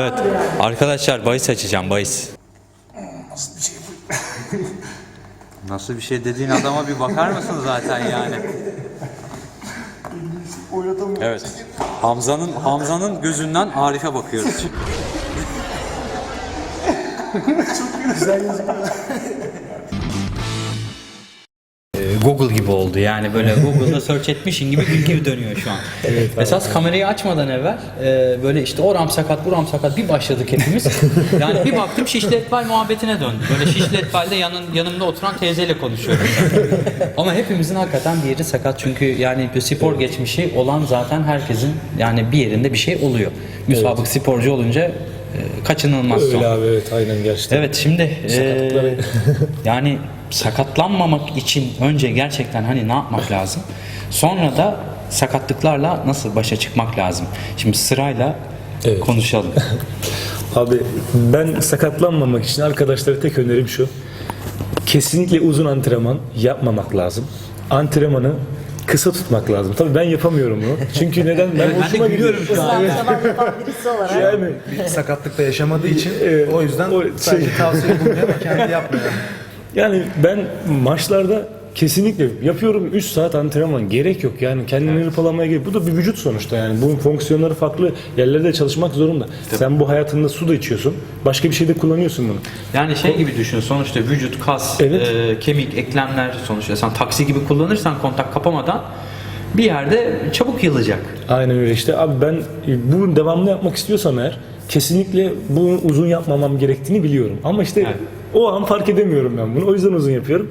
Evet. Arkadaşlar bahis açacağım bahis. Nasıl bir şey bu? Nasıl bir şey dediğin adama bir bakar mısın zaten yani? Oynatamıyorum. Evet. Hamza'nın Hamza'nın gözünden Arif'e bakıyoruz. Güzel gözüküyor. Google gibi oldu yani böyle Google'da search etmişin gibi bilgi dönüyor şu an. Esas kamerayı açmadan evvel e, böyle işte oram sakat buram sakat bir başladık hepimiz. Yani bir baktım şişli etbal muhabbetine döndü. Böyle şişli etbalde yanın, yanımda oturan teyzeyle konuşuyorum. Ama hepimizin hakikaten bir yeri sakat çünkü yani bir spor geçmişi olan zaten herkesin yani bir yerinde bir şey oluyor. Müsabık sporcu olunca e, kaçınılmaz son. Öyle abi evet aynen gerçekten. Evet şimdi eee, yani sakatlanmamak için önce gerçekten hani ne yapmak lazım? Sonra da sakatlıklarla nasıl başa çıkmak lazım? Şimdi sırayla Evet. konuşalım. Abi ben sakatlanmamak için arkadaşlara tek önerim şu. Kesinlikle uzun antrenman yapmamak lazım. Antrenmanı kısa tutmak lazım. Tabii ben yapamıyorum bunu. Çünkü neden? Ben Evet, hoşuma gidiyor. gülüyorum şu an. Birisi olarak. Yani sakatlıkta yaşamadığı için Evet, o yüzden o sadece şey- tavsiye bulunuyor ama kendi yapmıyor. Yani ben maçlarda kesinlikle yapıyorum. 3 saat antrenman gerek yok. Yani kendini hırpalamaya gerek bu da bir vücut sonuçta yani. Bunun fonksiyonları farklı yerlerde çalışmak zorunda. Sen bu hayatında su da içiyorsun. Başka bir şey de kullanıyorsun bunu. Yani şey gibi düşün sonuçta vücut, kas, Evet. eee, kemik, eklemler sonuçta. Sen taksi gibi kullanırsan kontak kapamadan bir yerde çabuk yılacak. aynen öyle işte. Abi ben e, bunu devamlı yapmak istiyorsam eğer kesinlikle bunu uzun yapmamam gerektiğini biliyorum. Ama işte Evet. O an fark edemiyorum ben bunu o yüzden uzun yapıyorum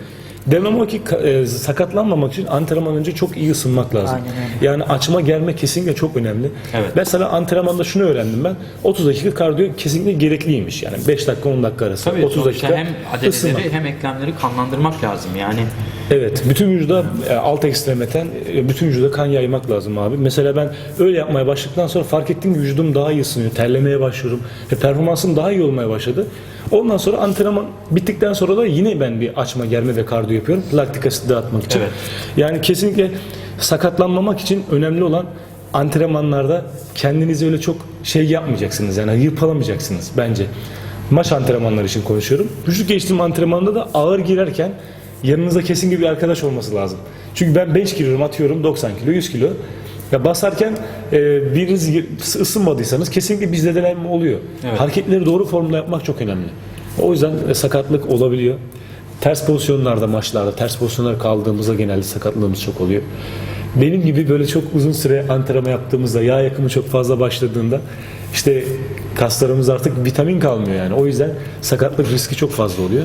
Demem o ki e, sakatlanmamak için antrenman önce çok iyi ısınmak lazım. Aynen öyle. Yani açma germe kesinlikle çok önemli. Evet. Mesela antrenmanda şunu öğrendim ben. 30 dakika kardiyo kesinlikle gerekliymiş. Yani 5 dakika 10 dakika arası. Tabii 30 sonuçta dakika hem ısınma. adaleleri hem eklemleri kanlandırmak lazım yani. Evet, bütün vücuda e, alt ekstremeten e, bütün vücuda kan yaymak lazım abi. Mesela ben öyle yapmaya başladıktan sonra fark ettim ki vücudum daha iyi ısınıyor. Terlemeye başlıyorum ve performansım daha iyi olmaya başladı. Ondan sonra antrenman bittikten sonra da yine ben bir açma, germe ve kardiyo yapıyorum. Laktik asit dağıtmak için. Evet. Yani kesinlikle sakatlanmamak için önemli olan antrenmanlarda kendinizi öyle çok şey yapmayacaksınız. Yani yırpalamayacaksınız bence. Maç antrenmanları için konuşuyorum. Vücut geliştirme antrenmanında da ağır girerken yanınızda kesinlikle bir arkadaş olması lazım. Çünkü ben bench giriyorum atıyorum 90 kilo 100 kilo. Ya basarken e, biriniz ısınmadıysanız kesinlikle bir zedelenme oluyor. Evet. Hareketleri doğru formda yapmak çok önemli. O yüzden e, sakatlık olabiliyor. Ters pozisyonlarda maçlarda ters pozisyonlara kaldığımızda genelde sakatlığımız çok oluyor. Benim gibi böyle çok uzun süre antrenman yaptığımızda yağ yakımı çok fazla başladığında işte kaslarımız artık vitamin kalmıyor yani. O yüzden sakatlık riski çok fazla oluyor.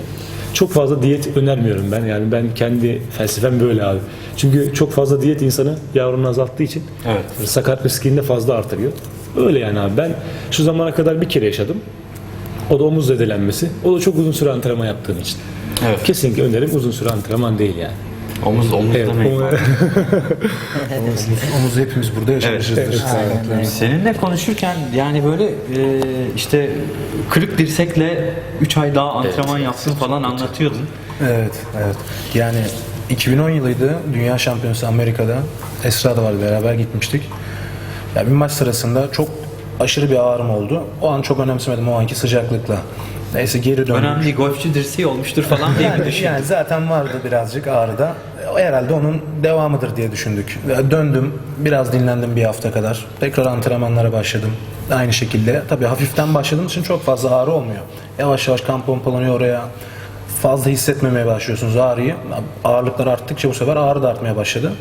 Çok fazla diyet önermiyorum ben. Yani ben kendi felsefem böyle abi. Çünkü çok fazla diyet insanı yavrunu azalttığı için Evet. sakat riskini de fazla artırıyor. Öyle yani abi. Ben şu zamana kadar bir kere yaşadım. O da omuz zedelenmesi. O da çok uzun süre antrenman yaptığım için. Evet. Kesinlikle önerim uzun süre antrenman değil yani. Omuz omuz Evet, demek. o- Omuzu hepimiz burada yaşamışızdır. Evet, öyle. Seninle konuşurken yani böyle e, işte kırık dirsekle 3 ay daha antrenman yaptın falan anlatıyordun. Evet, evet. Yani 2010 yılıydı. Dünya Şampiyonası Amerika'da. Esra da vardı beraber gitmiştik. Ya bir maç sırasında çok aşırı bir ağrım oldu. O an çok önemsemedim o anki sıcaklıkla. Neyse geri döndüm. Önemli golfçü dirseği olmuştur falan diye mi Yani, düşündün? yani zaten vardı birazcık ağrıda. O Herhalde onun devamıdır diye düşündük. Döndüm, biraz dinlendim bir hafta kadar. Tekrar antrenmanlara başladım. Aynı şekilde. Tabii hafiften başladığım için çok fazla ağrı olmuyor. Yavaş yavaş kan pompalanıyor oraya. Fazla hissetmemeye başlıyorsunuz ağrıyı. Ağırlıklar arttıkça bu sefer ağrı da artmaya başladı.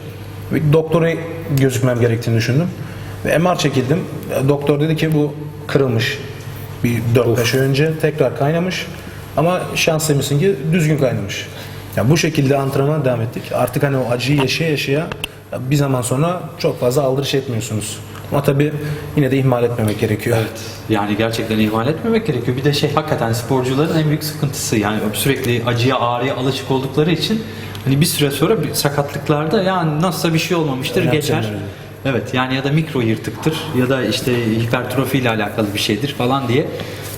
Doktora gözükmem gerektiğini düşündüm. Ve MR çekildim. Doktor dedi ki bu kırılmış. Bir 4-5 ay önce tekrar kaynamış. Ama şanslıymışsın ki düzgün kaynamış. Ya bu şekilde antrenmana devam ettik. Artık hani o acıyı yaşaya yaşaya ya bir zaman sonra çok fazla aldırış etmiyorsunuz. Ama tabii yine de ihmal etmemek gerekiyor. Yani gerçekten ihmal etmemek gerekiyor. Bir de şey hakikaten sporcuların en büyük sıkıntısı yani sürekli acıya ağrıya alışık oldukları için hani bir süre sonra bir sakatlıklarda yani nasılsa bir şey olmamıştır Önemli geçer. öyle. Evet yani ya da mikro yırtıktır ya da işte hipertrofi ile alakalı bir şeydir falan diye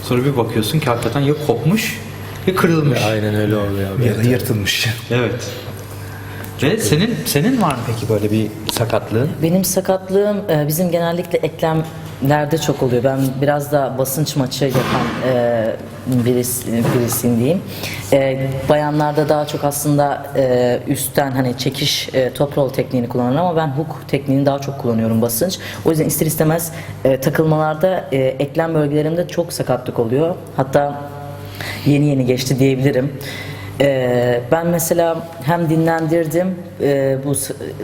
sonra bir bakıyorsun ki hakikaten ya kopmuş kırılmış. Aynen öyle oluyor abi. Ya da yırtılmış. Evet. Ve senin senin var mı peki böyle bir sakatlığın? Benim sakatlığım e, bizim genellikle eklem nerede çok oluyor? Ben biraz da basınç maçı yapan e, birisi, birisiyim diyeyim. E, bayanlarda daha çok aslında e, üstten hani çekiş e, top roll tekniğini kullanırım ama ben hook tekniğini daha çok kullanıyorum basınç. O yüzden ister istemez e, takılmalarda e, eklem bölgelerimde çok sakatlık oluyor. Hatta yeni yeni geçti diyebilirim. Ee, ben mesela hem dinlendirdim e, bu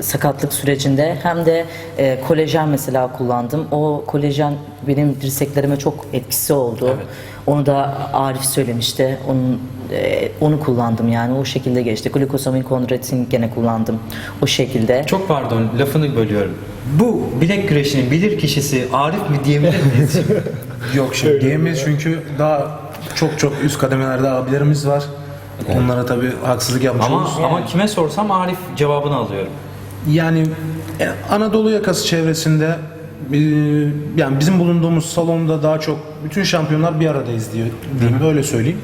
sakatlık sürecinde hem de e, kolajen mesela kullandım. O kolajen benim dirseklerime çok etkisi oldu. Onu da Arif söylemişti. Onun e, onu kullandım yani o şekilde geçti. Glukosamin kondroitin gene kullandım. O şekilde. Çok pardon lafını bölüyorum. Bu bilek güreşinin bilir kişisi Arif mi diyebilir miyiz? Yok şimdi diyemeyiz çünkü daha çok çok üst kademelerde abilerimiz var. Onlara tabii haksızlık yapmış ama oluruz. ama kime sorsam Arif cevabını alıyorum. Yani e, Anadolu yakası çevresinde e, yani bizim bulunduğumuz salonda daha çok bütün şampiyonlar bir aradayız diyor diyeyim böyle söyleyeyim.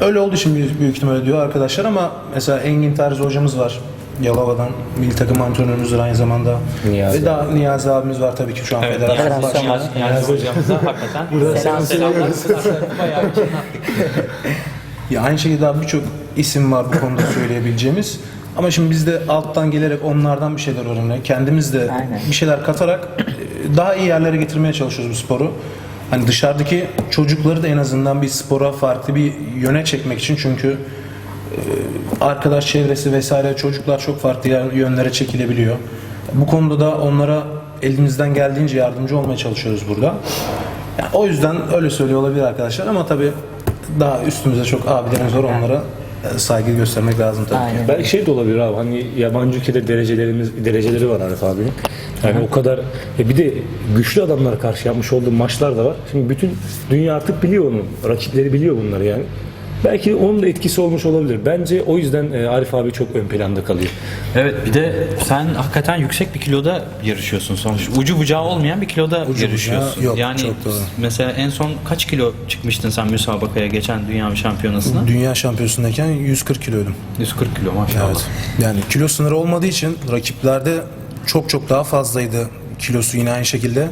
Öyle için büyük, büyük ihtimalle diyor arkadaşlar ama mesela Engin Terzi hocamız var. Yalova'dan milli takım antrenörümüzdür aynı zamanda. Niyazi Ve daha Niyazi abimiz var tabii ki şu an Evet, federasyon Niyazi, başkanı. Niyazi, hocamıza hakikaten selam selamlar. Bayağı bir çınlattık. Ya aynı şekilde daha birçok isim var bu konuda söyleyebileceğimiz. Ama şimdi biz de alttan gelerek onlardan bir şeyler öğrenerek, kendimiz de Aynen. bir şeyler katarak e, daha iyi yerlere getirmeye çalışıyoruz bu sporu. Hani dışarıdaki çocukları da en azından bir spora farklı bir yöne çekmek için çünkü arkadaş çevresi vesaire çocuklar çok farklı yönlere çekilebiliyor. Bu konuda da onlara elimizden geldiğince yardımcı olmaya çalışıyoruz burada. Yani o yüzden öyle söylüyor olabilir arkadaşlar ama tabii daha üstümüzde çok abilerimiz var onlara e, saygı göstermek lazım tabii ki. Aynen. Belki şey de olabilir abi hani yabancı ülkede derecelerimiz dereceleri var Arif abinin. Yani o kadar e bir de güçlü adamlara karşı yapmış olduğu maçlar da var. Şimdi bütün dünya artık biliyor onu. Rakipleri biliyor bunları yani. Belki onun da etkisi olmuş olabilir. Bence o yüzden e, Arif abi çok ön planda kalıyor. Evet bir de sen hakikaten yüksek bir kiloda yarışıyorsun sonuçta. Ucu bucağı olmayan bir kiloda bucağı yarışıyorsun. yok, yani çok doğru. mesela en son kaç kilo çıkmıştın sen müsabakaya geçen dünya şampiyonasına? Dünya şampiyonasındayken 140 kiloydum. 140 kilo maşallah. Evet. Yani kilo sınırı olmadığı için rakiplerde çok çok daha fazlaydı kilosu yine aynı şekilde.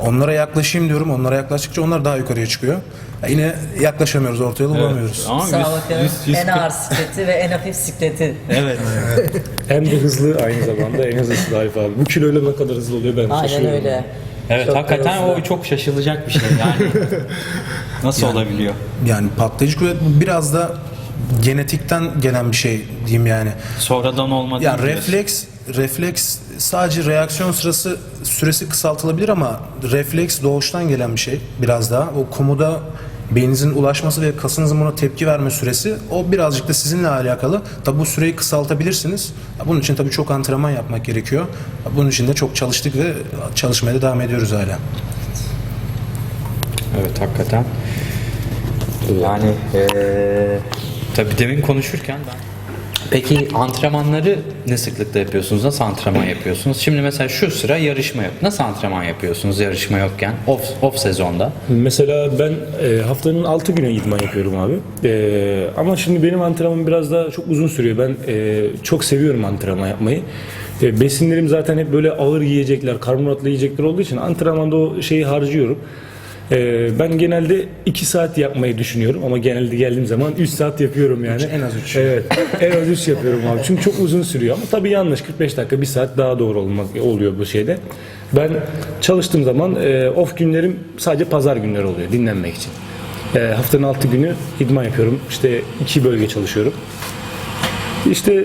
Onlara yaklaşayım diyorum. Onlara yaklaştıkça onlar daha yukarıya çıkıyor. Ya yine yaklaşamıyoruz, ortaya yolu bulamıyoruz. Ama yüz- yüz- yüz en kırk- ağır sikleti ve en hafif sikleti. Evet. Hem de hızlı aynı zamanda en hızlısı da Arif abi. Bu kiloyla ne kadar hızlı oluyor ben Aynen şaşırıyorum. öyle. Evet Çok hakikaten hızlı. o çok şaşılacak bir şey yani. Nasıl olabiliyor? Yani patlayıcı kuvvet bu biraz da genetikten gelen bir şey diyeyim yani. Sonradan olmadı. Yani diyorsun. refleks refleks sadece reaksiyon sırası süresi kısaltılabilir ama refleks doğuştan gelen bir şey biraz daha. O komuda beyninizin ulaşması ve kasınızın buna tepki verme süresi o birazcık da sizinle alakalı. Tabi bu süreyi kısaltabilirsiniz. Bunun için tabii çok antrenman yapmak gerekiyor. Bunun için de çok çalıştık ve çalışmaya da devam ediyoruz hala. Evet hakikaten. Yani eee tabii demin konuşurken ben Peki antrenmanları ne sıklıkta yapıyorsunuz? Nasıl antrenman yapıyorsunuz? Şimdi mesela şu sıra yarışma yok. Nasıl antrenman yapıyorsunuz yarışma yokken? Off, off sezonda. Mesela ben e, haftanın 6 günü idman yapıyorum abi. E, ama şimdi benim antrenmanım biraz daha çok uzun sürüyor. Ben e, çok seviyorum antrenman yapmayı. E, besinlerim zaten hep böyle ağır yiyecekler, karbonhidratlı yiyecekler olduğu için antrenmanda o şeyi harcıyorum. E, ben genelde 2 saat yapmayı düşünüyorum ama genelde geldiğim zaman 3 saat yapıyorum yani. en az üç. Evet. En az 3 yapıyorum abi. Çünkü çok uzun sürüyor ama tabii yanlış 45 dakika 1 saat daha doğru olmak oluyor bu şeyde. Ben çalıştığım zaman e, off günlerim sadece pazar günleri oluyor dinlenmek için. E, haftanın 6 günü idman yapıyorum. İşte iki bölge çalışıyorum. İşte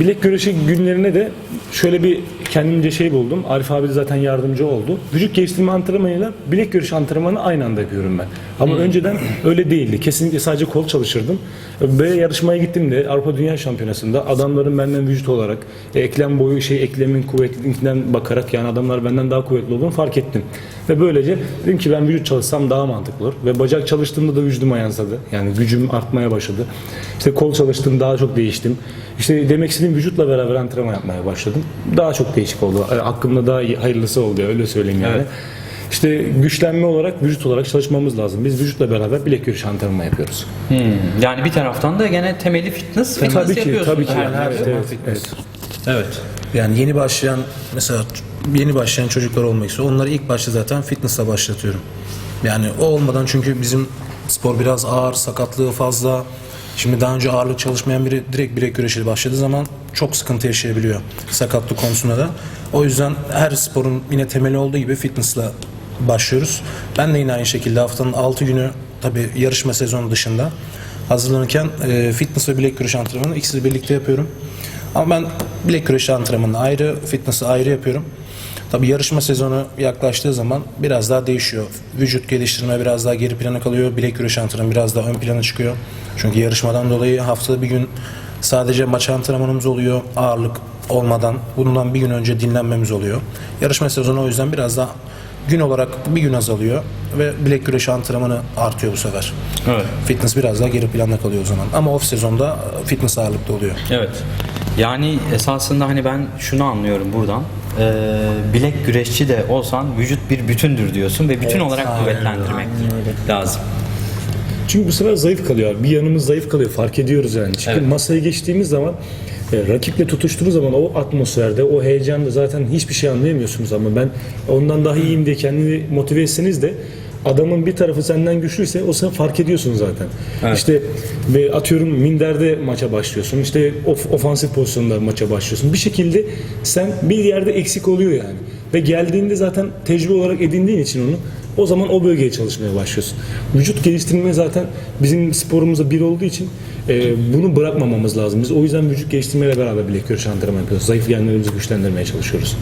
bilek güreşi günlerine de şöyle bir kendimce şey buldum. Arif abi de zaten yardımcı oldu. Vücut geliştirme antrenmanıyla bilek güreşi antrenmanı aynı anda yapıyorum ben. Ama önceden öyle değildi. Kesinlikle sadece kol çalışırdım. Ve yarışmaya gittiğimde Avrupa Dünya Şampiyonası'nda adamların benden vücut olarak e, eklem boyu şey eklemin kuvvetlilikten bakarak yani adamlar benden daha kuvvetli olduğunu fark ettim. Ve böylece dedim ki ben vücut çalışsam daha mantıklı olur. Ve bacak çalıştığımda da vücuduma yansıdı. Yani gücüm artmaya başladı. İşte kol çalıştım daha çok değiştim. İşte demek istediğim vücutla beraber antrenman yapmaya başladım. Daha çok değişik oldu. E, Hakkımda daha iyi, hayırlısı oldu öyle söyleyeyim yani. Evet. İşte güçlenme olarak, vücut olarak çalışmamız lazım. Biz vücutla beraber bilek güreşi antrenmanı yapıyoruz. Hmm, Yani bir taraftan da gene temeli fitness, fitness tabii ki, tabii ki. Yani, evet, evet, evet. Evet. Yani yeni başlayan mesela yeni başlayan çocuklar olmak istiyor. Onları ilk başta zaten fitness'a başlatıyorum. Yani o olmadan çünkü bizim spor biraz ağır, sakatlığı fazla. Şimdi daha önce ağırlık çalışmayan biri direkt bilek güreşiyle başladığı zaman çok sıkıntı yaşayabiliyor sakatlık konusunda da. O yüzden her sporun yine temeli olduğu gibi fitness'la başlıyoruz. Ben de yine aynı şekilde haftanın 6 günü tabii yarışma sezonu dışında hazırlanırken e, fitness ve bilek güreşi antrenmanı ikisini birlikte yapıyorum. Ama ben bilek güreşi antrenmanını ayrı, fitness'ı ayrı yapıyorum. Tabii yarışma sezonu yaklaştığı zaman biraz daha değişiyor. Vücut geliştirme biraz daha geri plana kalıyor. Bilek güreşi antrenmanı biraz daha ön plana çıkıyor. Çünkü yarışmadan dolayı haftada bir gün sadece maç antrenmanımız oluyor. Ağırlık olmadan. Bundan bir gün önce dinlenmemiz oluyor. Yarışma sezonu o yüzden biraz daha gün olarak bir gün azalıyor ve bilek güreşi antrenmanı artıyor bu sefer. Evet. Fitness biraz daha geri planda kalıyor o zaman. Ama off sezonda fitness ağırlıklı oluyor. Evet. Yani esasında hani ben şunu anlıyorum buradan. Ee, bilek güreşçi de olsan vücut bir bütündür diyorsun ve bütün olarak kuvvetlendirmek lazım. Çünkü bu sefer zayıf kalıyor. Bir yanımız zayıf kalıyor. Fark ediyoruz yani. Çünkü Evet. masaya geçtiğimiz zaman e, rakiple tutuştuğunuz zaman o atmosferde, o heyecanda zaten hiçbir şey anlayamıyorsunuz ama ben ondan daha iyiyim diye kendini motive etseniz de adamın bir tarafı senden güçlüyse o sen fark ediyorsun zaten. İşte ve atıyorum minderde maça başlıyorsun. İşte of, ofansif pozisyonda maça başlıyorsun. Bir şekilde sen bir yerde eksik oluyor yani. Ve geldiğinde zaten tecrübe olarak edindiğin için onu o zaman o bölgeye çalışmaya başlıyorsun. Vücut geliştirme zaten bizim sporumuzda bir olduğu için e, bunu bırakmamamız lazım. Biz o yüzden vücut geliştirmeyle beraber bilek güreşi antrenman yapıyoruz. Zayıf genlerimizi güçlendirmeye çalışıyoruz.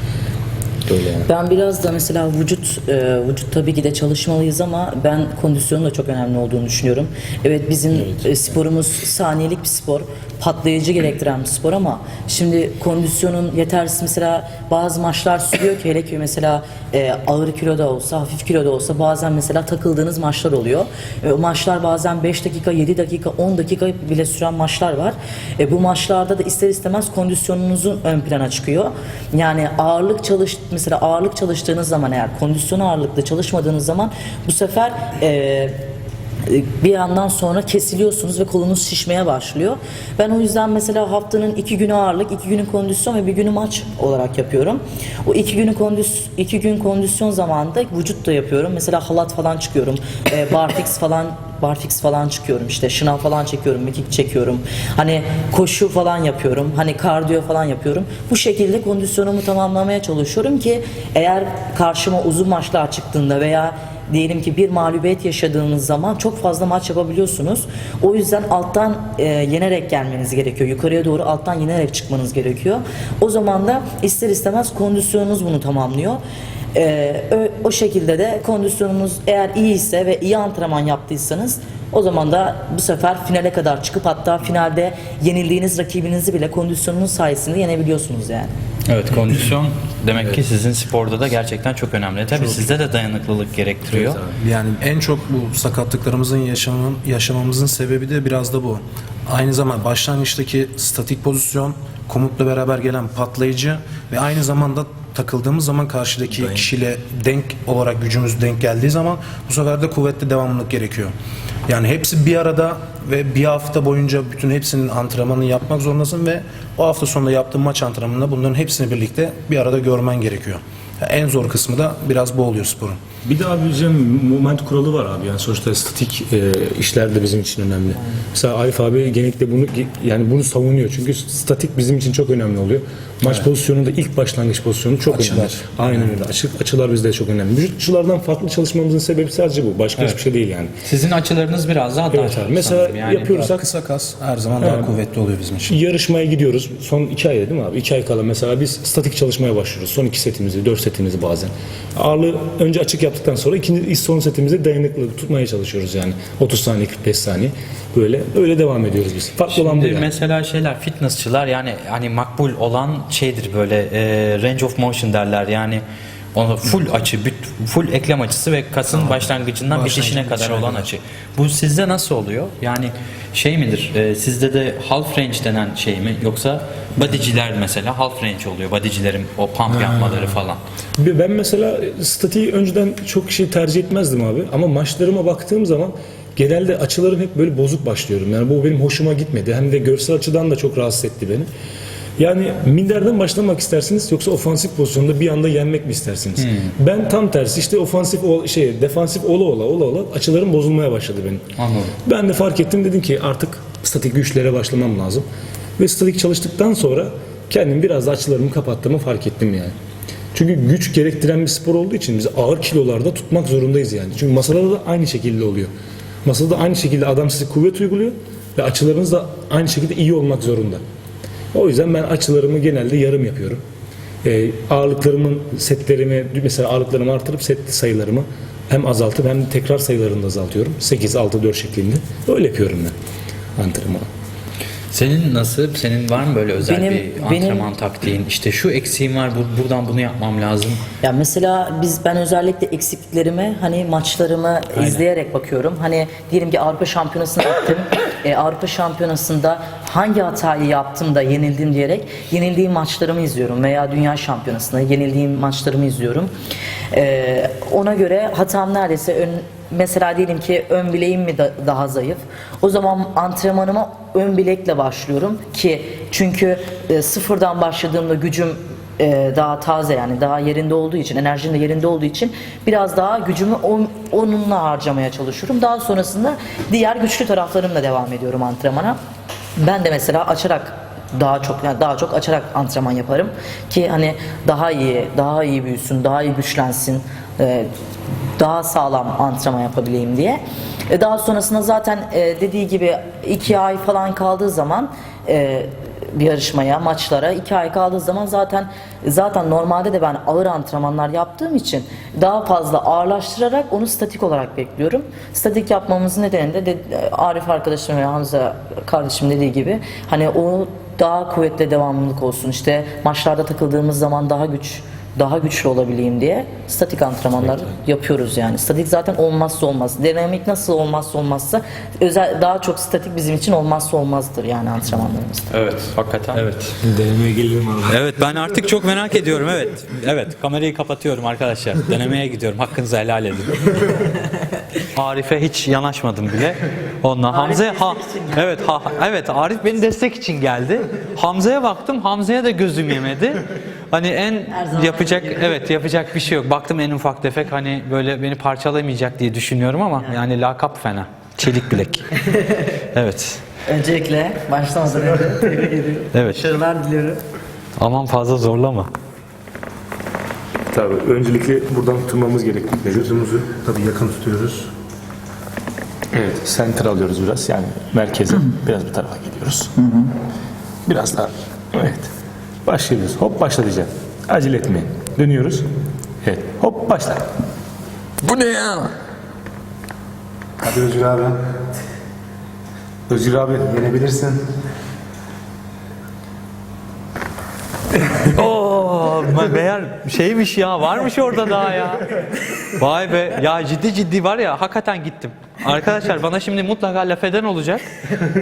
Öyle yani. Ben biraz da mesela vücut e, vücut tabii ki de çalışmalıyız ama ben kondisyonun da çok önemli olduğunu düşünüyorum. Evet bizim e, sporumuz saniyelik bir spor, patlayıcı gerektiren bir spor ama şimdi kondisyonun yetersiz mesela bazı maçlar sürüyor ki hele ki mesela e, ağır kiloda olsa, hafif kiloda olsa bazen mesela takıldığınız maçlar oluyor. E, o maçlar bazen 5 dakika, 7 dakika, 10 dakika bile süren maçlar var. E, bu maçlarda da ister istemez kondisyonunuzun ön plana çıkıyor. Yani ağırlık çalış mesela ağırlık çalıştığınız zaman eğer kondisyon ağırlıklı çalışmadığınız zaman bu sefer e, bir yandan sonra kesiliyorsunuz ve kolunuz şişmeye başlıyor. Ben o yüzden mesela haftanın iki günü ağırlık, iki günü kondisyon ve bir günü maç olarak yapıyorum. O iki günü kondis, iki gün kondisyon zamanında vücut da yapıyorum. Mesela halat falan çıkıyorum, e, barfix falan barfix falan çıkıyorum işte şınav falan çekiyorum, mekik çekiyorum. Hani koşu falan yapıyorum. Hani kardiyo falan yapıyorum. Bu şekilde kondisyonumu tamamlamaya çalışıyorum ki eğer karşıma uzun maçlar çıktığında veya diyelim ki bir mağlubiyet yaşadığınız zaman çok fazla maç yapabiliyorsunuz. O yüzden alttan e, yenerek gelmeniz gerekiyor. Yukarıya doğru alttan yenerek çıkmanız gerekiyor. O zaman da ister istemez kondisyonunuz bunu tamamlıyor. E, o, şekilde de kondisyonunuz eğer iyi ise ve iyi antrenman yaptıysanız o zaman da bu sefer finale kadar çıkıp hatta finalde yenildiğiniz rakibinizi bile kondisyonunuz sayesinde yenebiliyorsunuz yani. Evet kondisyon demek ki sizin sporda da gerçekten çok önemli. Tabii sizde de dayanıklılık gerektiriyor. Yani en çok bu sakatlıklarımızın yaşamam, yaşamamızın sebebi de biraz da bu. Aynı zamanda başlangıçtaki statik pozisyon, komutla beraber gelen patlayıcı ve aynı zamanda takıldığımız zaman karşıdaki kişiyle denk olarak gücümüz denk geldiği zaman bu sefer de kuvvetli devamlılık gerekiyor. Yani hepsi bir arada ve bir hafta boyunca bütün hepsinin antrenmanını yapmak zorundasın ve o hafta sonunda yaptığın maç antrenmanında bunların hepsini birlikte bir arada görmen gerekiyor. En zor kısmı da biraz bu oluyor sporun. Bir de abi bizim moment kuralı var abi yani sonuçta statik e, işler de bizim için önemli. Mesela Arif abi genellikle bunu yani bunu savunuyor çünkü statik bizim için çok önemli oluyor. Maç pozisyonunda ilk başlangıç pozisyonu çok Açılar. önemli. Aynen öyle. Açık açılar bizde çok önemli. Vücut açılardan farklı çalışmamızın sebebi sadece bu. Başka hiçbir şey değil yani. Sizin açılarınız biraz daha dar. Evet abi. Mesela yani yapıyorsak Kısa kas her zaman daha kuvvetli oluyor bizim için. yarışmaya gidiyoruz. Son iki ay değil mi abi? İki ay kala mesela biz statik çalışmaya başlıyoruz. Son iki setimizi, dört setimizi bazen. Ağırlığı önce açık yaptıktan sonra ikinci son setimizi dayanıklı tutmaya çalışıyoruz yani. 30 saniye, 45 saniye. Böyle öyle devam ediyoruz biz. Farklı olan bu yani. mesela şeyler fitnessçılar yani hani makbul olan şeydir böyle e, range of motion derler yani onu full açı, büt- full eklem açısı ve kasın başlangıcından bitişine kadar olan açı. Bu sizde nasıl oluyor? Yani şey midir? e, sizde de half range denen şey mi? Yoksa bodyciler mesela half range oluyor. Bodycilerin o pump yapmaları falan. Ben mesela statiği önceden çok şey tercih etmezdim abi. Ama maçlarıma baktığım zaman genelde açılarım hep böyle bozuk başlıyorum. Yani bu benim hoşuma gitmedi. Hem de görsel açıdan da çok rahatsız etti beni. Yani minderden başlamak istersiniz yoksa ofansif pozisyonda bir anda yenmek mi istersiniz? Ben tam tersi işte ofansif ol, şey defansif ola ola ola ola açılarım bozulmaya başladı benim. Anladım. Ben de fark ettim dedim ki artık statik güçlere başlamam lazım. Ve statik çalıştıktan sonra kendim biraz da açılarımı kapattığımı fark ettim yani. Çünkü güç gerektiren bir spor olduğu için biz ağır kilolarda tutmak zorundayız yani. Çünkü masada da aynı şekilde oluyor. Masada aynı şekilde adam size kuvvet uyguluyor ve açılarınız da aynı şekilde iyi olmak zorunda. O yüzden ben açılarımı genelde yarım yapıyorum. Ee, ağırlıklarımın setlerimi mesela ağırlıklarımı artırıp set sayılarımı hem azaltıp hem de tekrar sayılarını da azaltıyorum. 8 6 4 şeklinde. Öyle yapıyorum ben antrenmanı. Senin nasıl? Senin var mı böyle özel Benim- bir antrenman taktiğin? İşte şu eksiğim var, bu- buradan bunu yapmam lazım. Ya mesela biz ben özellikle eksikliklerime hani maçlarımı izleyerek bakıyorum. Hani diyelim ki Avrupa Şampiyonası'na gittim. E, Avrupa Şampiyonası'nda hangi hatayı yaptım da yenildim diyerek yenildiğim maçlarımı izliyorum veya Dünya Şampiyonası'nda yenildiğim maçlarımı izliyorum. E, ona göre hatam neredeyse ön, mesela diyelim ki ön bileğim mi da- daha zayıf. O zaman antrenmanıma ön bilekle başlıyorum ki çünkü e, sıfırdan başladığımda gücüm e, daha taze yani daha yerinde olduğu için enerjim de yerinde olduğu için biraz daha gücümü on- onunla harcamaya çalışıyorum. Daha sonrasında diğer güçlü taraflarımla devam ediyorum antrenmana. Ben de mesela açarak daha çok yani daha çok açarak antrenman yaparım ki hani daha iyi daha iyi büyüsün daha iyi güçlensin e, daha sağlam antrenman yapabileyim diye. E, daha sonrasında zaten dediği gibi iki ay falan kaldığı zaman yarışmaya, maçlara iki ay kaldığı zaman zaten zaten normalde de ben ağır antrenmanlar yaptığım için daha fazla ağırlaştırarak onu statik olarak bekliyorum. Statik yapmamızın nedeni de, de Arif arkadaşım ve Hamza kardeşim dediği gibi hani o daha kuvvetli devamlılık olsun. İşte maçlarda takıldığımız zaman daha güç daha güçlü olabileyim diye statik antrenmanlar yapıyoruz yani. Statik zaten olmazsa olmaz. Dinamik nasıl olmazsa olmazsa özel daha çok statik bizim için olmazsa olmazdır yani antrenmanlarımızda. Evet, hakikaten. Evet. Denemeye gelirim abi. Evet ben artık çok merak ediyorum evet. Evet kamerayı kapatıyorum arkadaşlar. Denemeye gidiyorum. Hakkınızı helal edin. Arif'e hiç yanaşmadım bile. Onunla Hamza ha evet ha evet Arif beni destek için geldi. Hamza'ya baktım. Hamza'ya da gözüm yemedi. Hani en yapacak evet yapacak bir şey yok. Baktım en ufak tefek hani böyle beni parçalamayacak diye düşünüyorum ama yani lakap fena. Çelik bilek. evet. Öncelikle başlamadan önce tebrik ediyorum. Evet. Başarılar diliyorum. Aman fazla zorlama. Tabii öncelikle buradan tutmamız gerekli. Vücudumuzu tabii yakın tutuyoruz. Evet, center alıyoruz biraz yani merkeze. Biraz bu tarafa geliyoruz. Biraz daha. Evet. Başlıyoruz. Hop başla diyeceğim. Acele etmeyin. Dönüyoruz. Evet. Hop başla. Bu ne ya? Hadi Özgür abi. Özgür abi. Yenebilirsin. Oo, meğer şeymiş ya varmış orada daha ya. Vay be ya ciddi ciddi var ya hakikaten gittim. Arkadaşlar bana şimdi mutlaka laf eden olacak.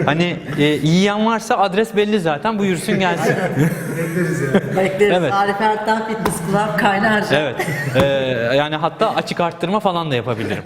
Hani e, iyi yan varsa adres belli zaten buyursun gelsin. Bekleriz. Evet. Arif Ertan Fitness Club kaynar. Evet. Ee, yani hatta açık arttırma falan da yapabilirim.